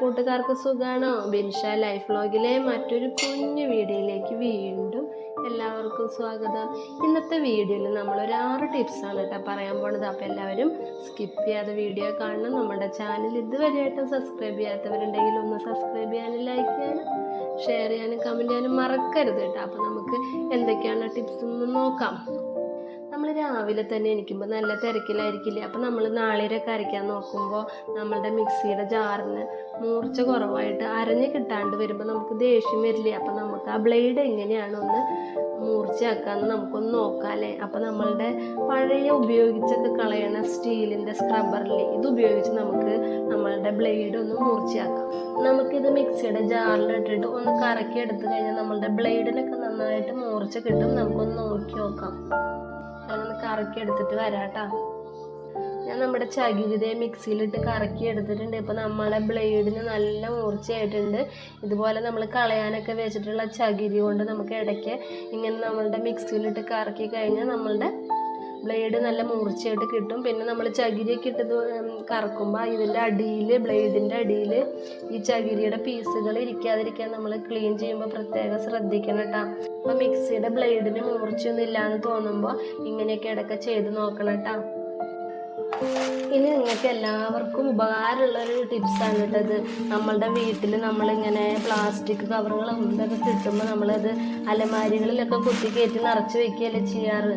കൂട്ടുകാർക്കും സുഖാണോ? ബിൻഷ ലൈഫ് വ്ലോഗിലെ മറ്റൊരു കുഞ്ഞു വീഡിയോയിലേക്ക് വീണ്ടും എല്ലാവർക്കും സ്വാഗതം. ഇന്നത്തെ വീഡിയോയിൽ നമ്മളൊരു ആറ് ടിപ്സാണ് കേട്ടോ പറയാൻ പോണത്. അപ്പോൾ എല്ലാവരും സ്കിപ്പ് ചെയ്യാതെ വീഡിയോ കാണണം. നമ്മുടെ ചാനൽ ഇതുവരെയായിട്ടും സബ്സ്ക്രൈബ് ചെയ്യാത്തവരുണ്ടെങ്കിൽ ഒന്ന് സബ്സ്ക്രൈബ് ചെയ്യാനും ലൈക്ക് ചെയ്യാനും ഷെയർ ചെയ്യാനും കമന്റ് ചെയ്യാനും മറക്കരുത് കേട്ടോ. അപ്പോൾ നമുക്ക് എന്തൊക്കെയാണ് ടിപ്സ് എന്ന് നോക്കാം. നമ്മൾ രാവിലെ തന്നെ എണീക്കുമ്പോൾ നല്ല തിരക്കിലായിരിക്കില്ലേ? അപ്പം നമ്മൾ നാളിലൊക്കെ അരയ്ക്കാൻ നോക്കുമ്പോൾ നമ്മളുടെ മിക്സിയുടെ ജാറിന് മൂർച്ച കുറവായിട്ട് അരഞ്ഞ് കിട്ടാണ്ട് വരുമ്പോൾ നമുക്ക് ദേഷ്യം വരില്ലേ? അപ്പം നമുക്ക് ആ ബ്ലേഡ് എങ്ങനെയാണ് ഒന്ന് മൂർച്ചയാക്കാമെന്ന് നമുക്കൊന്ന് നോക്കാം അല്ലേ? അപ്പോൾ നമ്മളുടെ പഴയ ഉപയോഗിച്ചൊക്കെ കളയണ സ്റ്റീലിന്റെ സ്ക്രബ്ബറില്ലേ ഇത് ഉപയോഗിച്ച് നമുക്ക് നമ്മളുടെ ബ്ലേഡ് ഒന്ന് മൂർച്ചയാക്കാം. നമുക്കിത് മിക്സിയുടെ ജാറിലിട്ടിട്ട് ഒന്ന് കറക്കി എടുത്തു കഴിഞ്ഞാൽ നമ്മളുടെ ബ്ലേഡിനൊക്കെ നന്നായിട്ട് മൂർച്ച കിട്ടും. നമുക്കൊന്ന് നോക്കി നോക്കാം. ഞാനൊന്ന് കറക്കി എടുത്തിട്ട് വരാട്ടാ. ഞാൻ നമ്മുടെ ചകിരിതെ മിക്സിയിലിട്ട് കറക്കി എടുത്തിട്ടുണ്ട് ഇപ്പം നമ്മളെ ബ്ലേഡിന് നല്ല മൂർച്ചയായിട്ടുണ്ട്. ഇതുപോലെ നമ്മൾ കളയാനൊക്കെ വെച്ചിട്ടുള്ള ചകിരി കൊണ്ട് നമുക്ക് ഇടയ്ക്ക് ഇങ്ങനെ നമ്മളുടെ മിക്സിയിലിട്ട് കറക്കി കഴിഞ്ഞാൽ നമ്മളുടെ ബ്ലേഡ് നല്ല മൂർച്ചയായിട്ട് കിട്ടും. പിന്നെ നമ്മൾ ചകിരിയൊക്കെ ഇട്ടത് കറക്കുമ്പോൾ ഇതിന്റെ അടിയിൽ ബ്ലേഡിന്റെ അടിയിൽ ഈ ചകിരിയുടെ പീസുകൾ ഇരിക്കാതിരിക്കാൻ നമ്മൾ ക്ലീൻ ചെയ്യുമ്പോൾ പ്രത്യേകം ശ്രദ്ധിക്കണം കേട്ടോ. അപ്പോൾ മിക്സിയുടെ ബ്ലേഡിന് മൂർച്ചയൊന്നും ഇല്ലാന്ന് തോന്നുമ്പോൾ ഇങ്ങനെയൊക്കെ ഇടയ്ക്ക് ചെയ്ത് നോക്കണം കേട്ടോ. ഇനി നിങ്ങൾക്ക് എല്ലാവർക്കും ഉപകാരമുള്ള ഒരു ടിപ്സാണ് കേട്ടത് നമ്മളുടെ വീട്ടിൽ നമ്മളിങ്ങനെ പ്ലാസ്റ്റിക് കവറുകളും ഇതൊക്കെ കിട്ടുമ്പോൾ നമ്മളത് അലമാരികളിലൊക്കെ കുത്തി കയറ്റി നിറച്ച് വെക്കുകയല്ലേ ചെയ്യാറ്?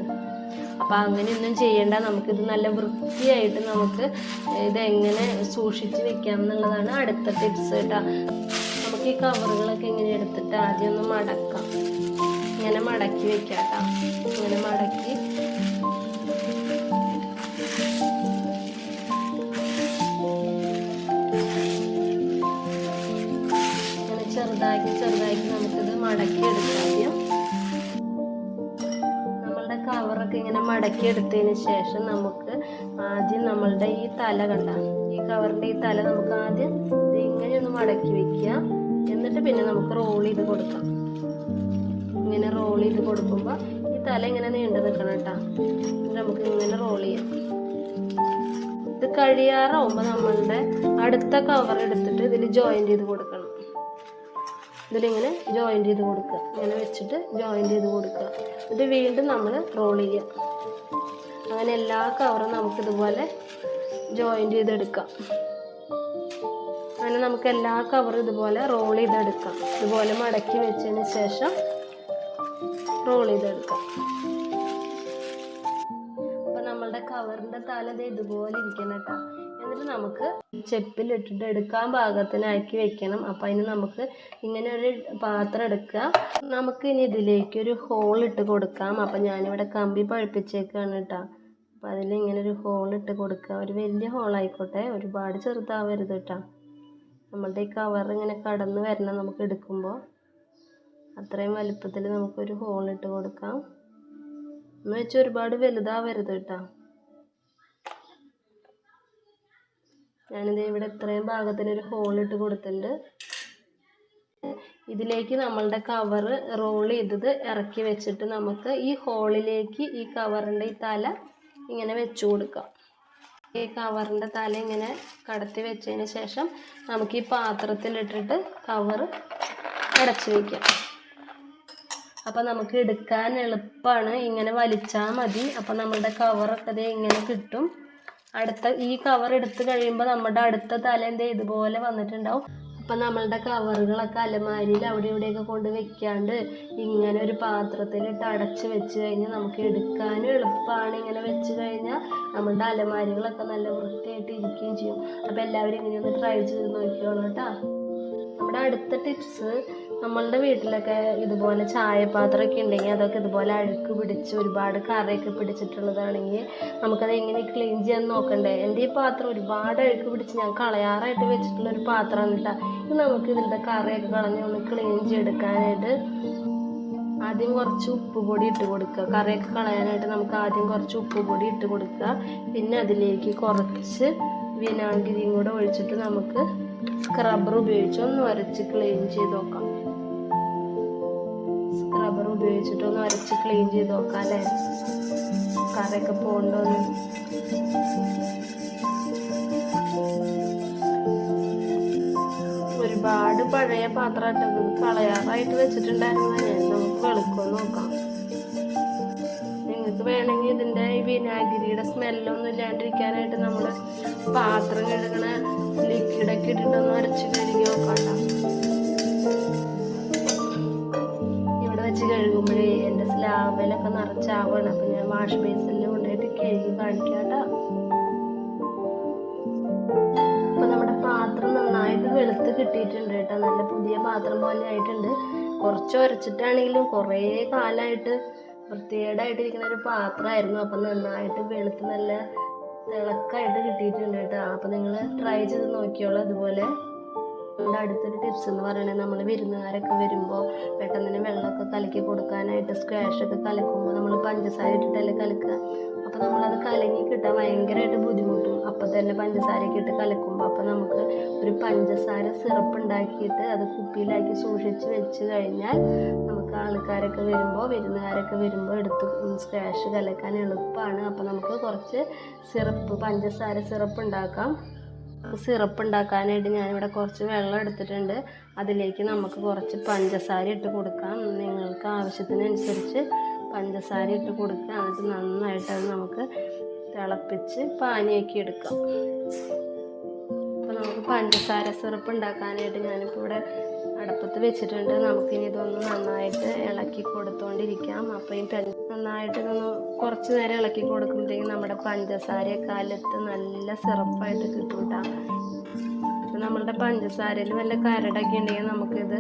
അപ്പം അങ്ങനെയൊന്നും ചെയ്യേണ്ട. നമുക്കിത് നല്ല വൃത്തിയായിട്ട് നമുക്ക് ഇതെങ്ങനെ സൂക്ഷിച്ച് വെക്കാം എന്നുള്ളതാണ് അടുത്ത ടിപ്സ് കേട്ടോ. നമുക്ക് ഈ കവറുകളൊക്കെ ഇങ്ങനെ എടുത്തിട്ട് ആദ്യം ഒന്ന് മടക്കാം. ഇങ്ങനെ മടക്കി വെക്കാം കേട്ടോ. ഇങ്ങനെ മടക്കി. ചെറുതാക്കി ചെറുതാക്കി നമുക്കിത് മടക്കി എടുക്കാം കവറൊക്കെ ഇങ്ങനെ മടക്കി എടുത്തതിന് ശേഷം നമുക്ക് ആദ്യം നമ്മളുടെ ഈ തല കണ്ട ഈ കവറിന്റെ ഈ തല നമുക്ക് ആദ്യം ഇത് ഇങ്ങനെ ഒന്ന് മടക്കി വെക്കുക. എന്നിട്ട് പിന്നെ നമുക്ക് റോൾ ചെയ്ത് കൊടുക്കാം. ഇങ്ങനെ റോൾ ചെയ്ത് കൊടുക്കുമ്പോൾ ഈ തല ഇങ്ങനെ നീണ്ടു നിൽക്കണം കേട്ടോ. നമുക്ക് ഇങ്ങനെ റോൾ ചെയ്യാം. ഇത് കഴിയാറാവുമ്പോൾ നമ്മളുടെ അടുത്ത കവർ എടുത്തിട്ട് ഇതിൽ ജോയിൻ ചെയ്ത് കൊടുക്കണം. ഇതിലിങ്ങനെ ജോയിന്റ് ചെയ്ത് കൊടുക്കുക. ഇങ്ങനെ വെച്ചിട്ട് ജോയിന്റ് ചെയ്ത് കൊടുക്കുക. എന്നിട്ട് വീണ്ടും നമ്മൾ റോൾ ചെയ്യുക അങ്ങനെ എല്ലാ കവറും നമുക്കിതുപോലെ ജോയിന്റ് ചെയ്തെടുക്കാം. അങ്ങനെ നമുക്ക് എല്ലാ കവറും ഇതുപോലെ റോൾ ചെയ്തെടുക്കാം. ഇതുപോലെ മടക്കി വെച്ചതിന് ശേഷം റോൾ ചെയ്തെടുക്കാം. അപ്പം നമ്മളുടെ കവറിന്റെ തല ഇതുപോലെ ഇരിക്കണം കേട്ടോ. എന്നിട്ട് നമുക്ക് ചെപ്പിലിട്ടിട്ട് എടുക്കാൻ പാകത്തിനാക്കി വെക്കണം. അപ്പം അതിന് നമുക്ക് ഇങ്ങനെ ഒരു പാത്രം എടുക്കുക. നമുക്ക് ഇനി ഇതിലേക്ക് ഒരു ഹോൾ ഇട്ട് കൊടുക്കാം. അപ്പം ഞാനിവിടെ കമ്പി പഴുപ്പിച്ചേക്കാണ് കേട്ടോ. അപ്പം അതിൽ ഇങ്ങനെ ഒരു ഹോൾ ഇട്ട് കൊടുക്കുക ഒരു വലിയ ഹോളായിക്കോട്ടെ ഒരുപാട് ചെറുതാവരുത് കേട്ടോ നമ്മളുടെ ഈ കവർ ഇങ്ങനെ കടന്ന് വരണം നമുക്ക് എടുക്കുമ്പോൾ അത്രയും വലുപ്പത്തിൽ നമുക്കൊരു ഇട്ട് കൊടുക്കാം. എന്ന് വെച്ചാൽ ഒരുപാട് വലുതാവരുത് കേട്ടോ ഞാനിത് ഇവിടെ ഇത്രയും ഹോൾ ഇട്ട് കൊടുത്തിട്ടുണ്ട്. ഇതിലേക്ക് നമ്മളുടെ കവർ റോൾ ചെയ്തത് ഇറക്കി വെച്ചിട്ട് നമുക്ക് ഈ ഹോളിലേക്ക് ഈ കവറിന്റെ ഈ തല ഇങ്ങനെ വെച്ചു കൊടുക്കാം ഈ കവറിന്റെ തല ഇങ്ങനെ കടത്തി വെച്ചതിന് ശേഷം നമുക്ക് ഈ പാത്രത്തിലിട്ടിട്ട് കവർ അടച്ചു വയ്ക്കാം അപ്പം നമുക്ക് എടുക്കാൻ എളുപ്പമാണ്. ഇങ്ങനെ വലിച്ചാൽ മതി. അപ്പം നമ്മളുടെ കവറൊക്കെ ദേ ഇങ്ങനെ കിട്ടും. അടുത്ത ഈ കവർ എടുത്തു കഴിയുമ്പോൾ നമ്മുടെ അടുത്ത തല എന്തേ ഇതുപോലെ വന്നിട്ടുണ്ടാവും. അപ്പം നമ്മളുടെ കവറുകളൊക്കെ അലമാരിയിൽ അവിടെ ഇവിടെയൊക്കെ കൊണ്ട് വെക്കാണ്ട് ഇങ്ങനെ ഒരു പാത്രത്തിലിട്ട് അടച്ച് വെച്ച് കഴിഞ്ഞാൽ നമുക്ക് എടുക്കാനും എളുപ്പമാണ്. ഇങ്ങനെ വെച്ച് കഴിഞ്ഞാൽ നമ്മളുടെ അലമാരികളൊക്കെ നല്ല വൃത്തിയായിട്ട് ഇരിക്കുകയും ചെയ്യും. അപ്പോൾ എല്ലാവരും ഇങ്ങനെ ഒന്ന് ട്രൈ ചെയ്ത് നോക്കിക്കോളൂ കേട്ടോ. നമ്മുടെ അടുത്ത ടിപ്സ് നമ്മളുടെ വീട്ടിലൊക്കെ ഇതുപോലെ ചായപാത്രമൊക്കെ ഉണ്ടെങ്കിൽ അതൊക്കെ ഇതുപോലെ അഴുക്ക് പിടിച്ച് ഒരുപാട് കറയൊക്കെ പിടിച്ചിട്ടുള്ളതാണെങ്കിൽ നമുക്കത് എങ്ങനെ ക്ലീൻ ചെയ്യാൻ നോക്കണ്ടേ? എന്റെ ഈ പാത്രം ഒരുപാട് അഴുക്ക് പിടിച്ച് ഞാൻ കളയാറായിട്ട് വെച്ചിട്ടുള്ള ഒരു പാത്രമാണ് കേട്ടോ. ഇത് നമുക്ക് ഇതിന്റെ കറയൊക്കെ കളഞ്ഞ് ഒന്ന് ക്ലീൻ ചെയ്തെടുക്കാനായിട്ട് ആദ്യം കുറച്ച് ഉപ്പ് പൊടി ഇട്ട് കൊടുക്കുക. കറിയൊക്കെ കളയാനായിട്ട് നമുക്ക് ആദ്യം കുറച്ച് ഉപ്പ് പൊടി ഇട്ട് കൊടുക്കുക. പിന്നെ അതിലേക്ക് കുറച്ച് വിനാഗിരിയും കൂടെ ഒഴിച്ചിട്ട് നമുക്ക് സ്ക്രബ്ബർ ഉപയോഗിച്ച് ഒന്ന് ഉരച്ച് ക്ലീൻ ചെയ്ത് നോക്കാം. സ്ക്രബ്ബർ ഉപയോഗിച്ചിട്ടൊന്ന് ഉരച്ച് ക്ലീൻ ചെയ്ത് നോക്കാം അല്ലേ കറയൊക്കെ പോകണ്ടോന്ന് ഒരുപാട് പഴയ പാത്രമായിട്ട് ഇത് കളയാറായിട്ട് വെച്ചിട്ടുണ്ടായിരുന്നു. ഞാൻ നമുക്ക് വെളുക്കം നോക്കാം. നിങ്ങൾക്ക് വേണമെങ്കിൽ ഇതിന്റെ ഈ വിനാഗിരിയുടെ സ്മെല്ലൊന്നും ഇല്ലാണ്ടിരിക്കാനായിട്ട് നമ്മൾ പാത്രം കഴുകണ ലിക്വിഡൊക്കെ ഇട്ടിട്ടൊന്ന് അരച്ച് കഴുകി നോക്കണ്ട സ്ലാബിലൊക്കെ നിറച്ചാവാണ്. അപ്പം ഞാൻ വാഷ് ബേസിനിൽ കൊണ്ടുപോയിട്ട് കഴുകി കാണിക്കാം അപ്പൊ നമ്മുടെ പാത്രം നന്നായിട്ട് വെളുത്ത് കിട്ടിയിട്ടുണ്ട് കേട്ടോ. നല്ല പുതിയ പാത്രം പോലെ ആയിട്ടുണ്ട്. കുറച്ച് ഉരച്ചിട്ടാണെങ്കിലും കുറേ കാലമായിട്ട് വൃത്തികേടായിട്ടിരിക്കുന്ന ഒരു പാത്രമായിരുന്നു. അപ്പം നന്നായിട്ട് വെളുത്ത് നല്ല തിളക്കായിട്ട് കിട്ടിയിട്ടുണ്ട് കേട്ടോ. അപ്പം നിങ്ങൾ ട്രൈ ചെയ്ത് നോക്കിയോളൂ അതുപോലെ. നമ്മുടെ അടുത്തൊരു ടിപ്സ് എന്ന് പറയുന്നത് നമ്മൾ വിരുന്നുകാരൊക്കെ വരുമ്പോൾ പെട്ടെന്ന് തന്നെ വെള്ളമൊക്കെ കലക്കി കൊടുക്കാനായിട്ട് സ്ക്വാഷ് ഒക്കെ കലക്കുമ്പോൾ നമ്മൾ പഞ്ചസാര ഇട്ടിട്ടല്ലേ കലക്കുക. അപ്പോൾ നമ്മളത് കലങ്ങി കിട്ടാൻ ഭയങ്കരമായിട്ട് ബുദ്ധിമുട്ടും. അപ്പോൾ തന്നെ പഞ്ചസാരയൊക്കെ ഇട്ട് കലക്കുമ്പോൾ അപ്പോൾ നമുക്ക് ഒരു പഞ്ചസാര സിറപ്പ് ഉണ്ടാക്കിയിട്ട് അത് കുപ്പിയിലാക്കി സൂക്ഷിച്ച് വെച്ച് കഴിഞ്ഞാൽ നമുക്ക് ആൾക്കാരൊക്കെ വരുമ്പോൾ വിരുന്നുകാരൊക്കെ വരുമ്പോൾ എടുത്ത് സ്ക്വാഷ് കലക്കാൻ എളുപ്പമാണ് അപ്പോൾ നമുക്ക് കുറച്ച് സിറപ്പ് പഞ്ചസാര സിറപ്പ് ഉണ്ടാക്കാം. സിറപ്പ് ഉണ്ടാക്കാനായിട്ട് ഞാനിവിടെ കുറച്ച് വെള്ളം എടുത്തിട്ടുണ്ട്. അതിലേക്ക് നമുക്ക് കുറച്ച് പഞ്ചസാര ഇട്ട് കൊടുക്കാം. നിങ്ങൾക്ക് ആവശ്യത്തിനനുസരിച്ച് പഞ്ചസാര ഇട്ട് കൊടുക്കുക എന്നിട്ട് നന്നായിട്ട് അത് നമുക്ക് തിളപ്പിച്ച് പാനിയാക്കി എടുക്കാം. അപ്പോൾ നമുക്ക് പഞ്ചസാര സിറപ്പ് ഉണ്ടാക്കാനായിട്ട് ഞാനിപ്പോൾ ഇവിടെ അടുപ്പത്ത് വെച്ചിട്ടുണ്ട്. നമുക്കിനി ഇതൊന്ന് നന്നായിട്ട് ഇളക്കി കൊടുത്തുകൊണ്ടിരിക്കാം അപ്പോൾ ഈ നന്നായിട്ട് ഒന്ന് കുറച്ച് നേരം ഇളക്കി കൊടുക്കുമ്പോഴത്തേക്കും നമ്മുടെ പഞ്ചസാരയൊക്കെ കാലത്ത് നല്ല സിറപ്പായിട്ട് കിട്ടും കേട്ടോ നമ്മളുടെ പഞ്ചസാരയിൽ വല്ല കരടൊക്കെ ഉണ്ടെങ്കിൽ നമുക്കിത്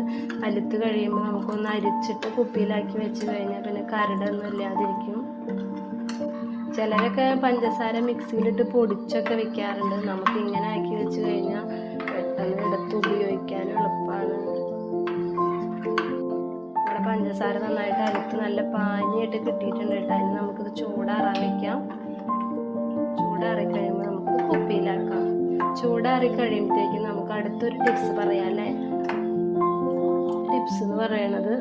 അലുത്ത് കഴിയുമ്പോൾ നമുക്കൊന്ന് അരിച്ചിട്ട് കുപ്പിയിലാക്കി വെച്ച് കഴിഞ്ഞാൽ പിന്നെ കരടൊന്നും ഇല്ലാതിരിക്കും. ചിലരൊക്കെ പഞ്ചസാര മിക്സിയിലിട്ട് പൊടിച്ചൊക്കെ വെക്കാറുണ്ട്. നമുക്ക് ഇങ്ങനെ ആക്കി വെച്ച് കഴിഞ്ഞാൽ പെട്ടെന്ന് എടുത്ത് ഉപയോഗിക്കാനും എളുപ്പമാണ് പഞ്ചസാര നന്നായിട്ട് അലുത്ത് നല്ല പാനിയായിട്ട് കിട്ടിയിട്ടുണ്ട് കേട്ടോ. അതിന് നമുക്കിത് ചൂടാറാൻ വെക്കാം. ചൂടാറി കഴിയുമ്പോൾ നമുക്ക് കുപ്പിയിലാക്കാം. ചൂടാറി കഴിയുമ്പോഴത്തേക്കും നമുക്ക് അടുത്തൊരു ടിപ്സ് പറയാം അല്ലേ? ടിപ്സ് എന്ന് പറയണത്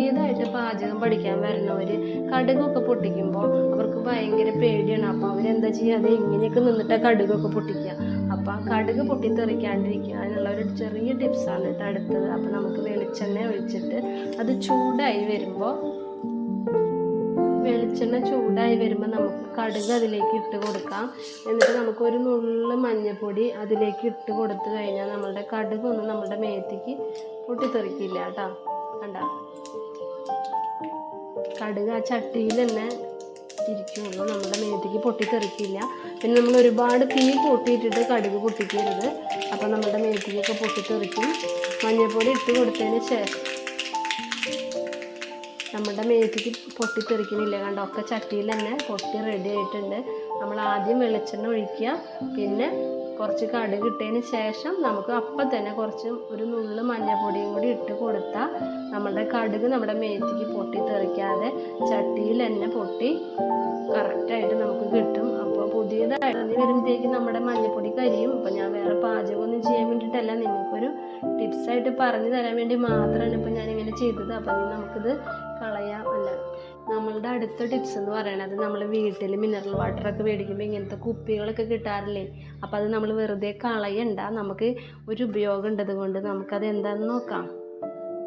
ഏതായിട്ട് പാചകം പഠിക്കാൻ വരുന്നവര് കടുകൊക്കെ പൊട്ടിക്കുമ്പോൾ അവർക്ക് ഭയങ്കര പേടിയാണ്. അപ്പോൾ അവരെന്താ ചെയ്യുക അത് എങ്ങനെയൊക്കെ നിന്നിട്ടാണ് കടുകൊക്കെ പൊട്ടിക്കുക? അപ്പം കടുക് പൊട്ടിത്തെറിക്കാണ്ടിരിക്കുക അതിനുള്ള ഒരു ചെറിയ ടിപ്സാണ് കേട്ടോ അടുത്തത്. അപ്പം നമുക്ക് വെളിച്ചെണ്ണ ഒഴിച്ചിട്ട് അത് ചൂടായി വരുമ്പോൾ വെളിച്ചെണ്ണ ചൂടായി വരുമ്പോൾ നമുക്ക് കടുക് അതിലേക്ക് ഇട്ട് കൊടുക്കാം. എന്നിട്ട് നമുക്ക് ഒരു നുള്ള് മഞ്ഞൾപ്പൊടി അതിലേക്ക് ഇട്ട് കൊടുത്തു കഴിഞ്ഞാൽ നമ്മളുടെ കടുകൊന്നും നമ്മുടെ മേത്തേക്ക് പൊട്ടിത്തെറിക്കില്ല കേട്ടോ. കണ്ട? കടുക് ആ ചട്ടിയിൽ തന്നെ ഇരിക്കുള്ളൂ നമ്മുടെ മേത്തേക്ക് പൊട്ടിത്തെറിക്കില്ല. പിന്നെ നമ്മൾ ഒരുപാട് തീ പൊട്ടിയിട്ടിട്ട് കടുക് പൊട്ടിക്കരുത് അപ്പോൾ നമ്മുടെ മേത്തേക്കൊക്കെ പൊട്ടിത്തെറിക്കും. മഞ്ഞൾപ്പൊടി ഇട്ട് കൊടുത്തതിന് ശേഷം നമ്മുടെ മേത്തേക്ക് പൊട്ടിത്തെറിക്കുന്നില്ല കണ്ടോ? ഒക്കെ ചട്ടിയിൽ തന്നെ പൊട്ടി റെഡി ആയിട്ടുണ്ട്. നമ്മൾ ആദ്യം വെളിച്ചെണ്ണ ഒഴിക്കുക. പിന്നെ കുറച്ച് കടുക് ഇട്ടതിന് ശേഷം നമുക്ക് അപ്പം തന്നെ കുറച്ച് ഒരു നുള്ള് മഞ്ഞൾപ്പൊടിയും കൂടി ഇട്ട് കൊടുത്താൽ നമ്മുടെ കടുക് നമ്മുടെ മേത്തിക്ക് പൊട്ടി തെറിക്കാതെ ചട്ടിയിൽ തന്നെ പൊട്ടി കറക്റ്റായിട്ട് നമുക്ക് കിട്ടും. അപ്പോൾ പുതിയതായിട്ട് വരുമ്പോഴത്തേക്ക് നമ്മുടെ മഞ്ഞൾപ്പൊടി കരിയും. അപ്പോൾ ഞാൻ വേറെ പാചകമൊന്നും ചെയ്യാൻ വേണ്ടിയിട്ടല്ല. നിങ്ങൾക്കൊരു ടിപ്സായിട്ട് പറഞ്ഞു തരാൻ വേണ്ടി മാത്രമാണ് ഇപ്പോൾ ഞാനിങ്ങനെ ചെയ്തത്. അപ്പം നമുക്കിത് കളയാം. അല്ല നമ്മളുടെ അടുത്ത ടിപ്സ് എന്ന് പറയുന്നത് നമ്മൾ വീട്ടിൽ മിനറൽ വാട്ടറൊക്കെ മേടിക്കുമ്പോൾ ഇങ്ങനത്തെ കുപ്പികളൊക്കെ കിട്ടാറില്ലേ? അപ്പോൾ അത് നമ്മൾ വെറുതെ കളയണ്ട. നമുക്ക് ഒരു ഉപയോഗം ഉണ്ടത് കൊണ്ട് നമുക്കത് എന്താണെന്ന് നോക്കാം.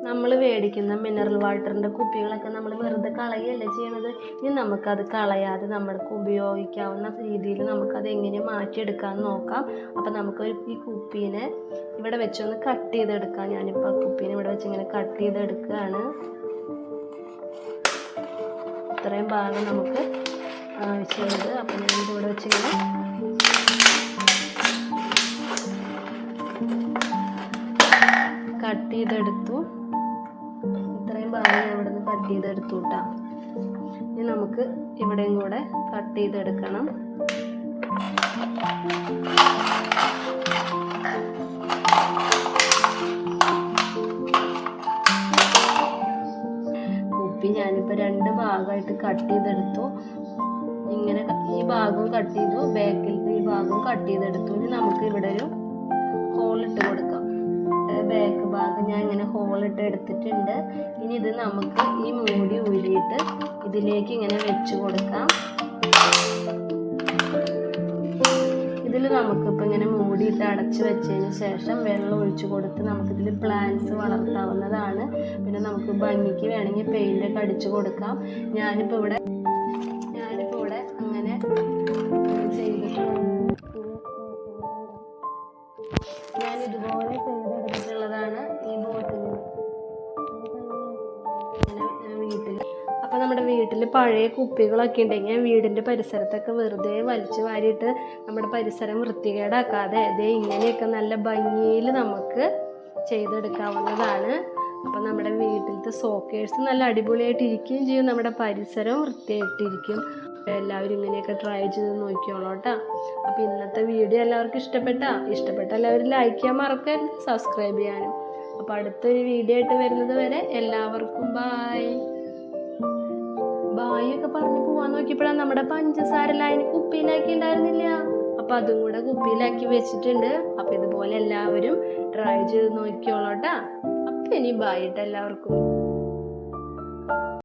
നമ്മൾ മേടിക്കുന്ന മിനറൽ വാട്ടറിന്റെ കുപ്പികളൊക്കെ നമ്മൾ വെറുതെ കളയല്ലേ ചെയ്യണത്? ഇനി നമുക്കത് കളയാതെ നമ്മൾക്ക് ഉപയോഗിക്കാവുന്ന രീതിയിൽ നമുക്കത് എങ്ങനെ മാറ്റിയെടുക്കാമെന്ന് നോക്കാം. അപ്പോൾ നമുക്ക് ഈ കുപ്പീനെ ഇവിടെ വെച്ചൊന്ന് കട്ട് ചെയ്തെടുക്കാം. ഞാനിപ്പോൾ കുപ്പീനെ ഇവിടെ വെച്ച് ഇങ്ങനെ കട്ട് ചെയ്തെടുക്കുകയാണ് ഇത്രയും ഭാഗം നമുക്ക് ആവശ്യമുണ്ട് അപ്പം ഞാൻ ഇവിടെ വെച്ചിങ്ങനെ കട്ട് ചെയ്തെടുത്തു. ഇത്രയും ഭാഗം ഞാൻ ഇവിടെ നിന്ന് കട്ട് ചെയ്തെടുത്തു കേട്ടോ ഇനി നമുക്ക് ഇവിടെയും കൂടെ കട്ട് ചെയ്തെടുക്കണം. കുപ്പി ഞാനിപ്പോൾ രണ്ട് ഭാഗമായിട്ട് കട്ട് ചെയ്തെടുത്തു. ഇങ്ങനെ ഈ ഭാഗവും കട്ട് ചെയ്തു ബാക്കിലത്തെ ഈ ഭാഗവും കട്ട് ചെയ്തെടുത്തു. ഇനി നമുക്ക് ഇവിടെ ഒരു ഹോൾ ഇട്ട് കൊടുക്കാം. ബാക്ക് ഭാഗം ഞാൻ ഇങ്ങനെ ഹോൾ ഇട്ട് എടുത്തിട്ടുണ്ട്. ഇനി ഇത് നമുക്ക് ഈ മൂടി ഊരിയിട്ട് ഇതിലേക്ക് ഇങ്ങനെ വെച്ച് കൊടുക്കാം. ഇതിൽ നമുക്കിപ്പോൾ ഇങ്ങനെ മൂടിയിട്ട് അടച്ച് വെച്ചതിന് ശേഷം വെള്ളം ഒഴിച്ചു കൊടുത്ത് നമുക്കിതിൽ പ്ലാന്റ്സ് വളർത്താവുന്നതാണ്. പിന്നെ നമുക്ക് ഭംഗിക്ക് വേണമെങ്കിൽ പെയിന്റ് ഒക്കെ അടിച്ചു കൊടുക്കാം. ഞാനിപ്പോൾ ഇവിടെ പഴയ കുപ്പികളൊക്കെ ഉണ്ടെങ്കിൽ വീടിന്റെ പരിസരത്തൊക്കെ വെറുതെ വലിച്ചു വാരിയിട്ട് നമ്മുടെ പരിസരം വൃത്തികേടാക്കാതെ ദേ ഇങ്ങനെയൊക്കെ നല്ല ഭംഗിയിൽ നമുക്ക് ചെയ്തെടുക്കാവുന്നതാണ്. അപ്പം നമ്മുടെ വീട്ടിലത്തെ സോക്കേഴ്സ് നല്ല അടിപൊളിയായിട്ട് ഇരിക്കുകയും ചെയ്യും. നമ്മുടെ പരിസരം വൃത്തിയായിട്ടിരിക്കും. എല്ലാവരും ഇങ്ങനെയൊക്കെ ട്രൈ ചെയ്ത് നോക്കിയോളൂ കേട്ടോ. അപ്പോൾ ഇന്നത്തെ വീഡിയോ എല്ലാവർക്കും ഇഷ്ടപ്പെട്ടാ? ഇഷ്ടപ്പെട്ട എല്ലാവരും ലൈക്ക് ചെയ്യാൻ മറക്കരുത് സബ്സ്ക്രൈബ് ചെയ്യാനും. അപ്പോൾ അടുത്തൊരു വീഡിയോ ആയിട്ട് വരുന്നത് വരെ എല്ലാവർക്കും ബായ് ബായ് പറഞ്ഞു പോവാൻ നോക്കിയപ്പോഴാണ് നമ്മുടെ പഞ്ചസാര ലൈൻ കുപ്പിയിലാക്കി ഉണ്ടായിരുന്നില്ല. അപ്പൊ അതും കൂടെ കുപ്പിയിലാക്കി വെച്ചിട്ടുണ്ട്. അപ്പൊ ഇതുപോലെ എല്ലാവരും ട്രൈ ചെയ്ത് നോക്കിയോളൂട്ടാ അപ്പൊ ഇനി ബായിട്ട് എല്ലാവർക്കും.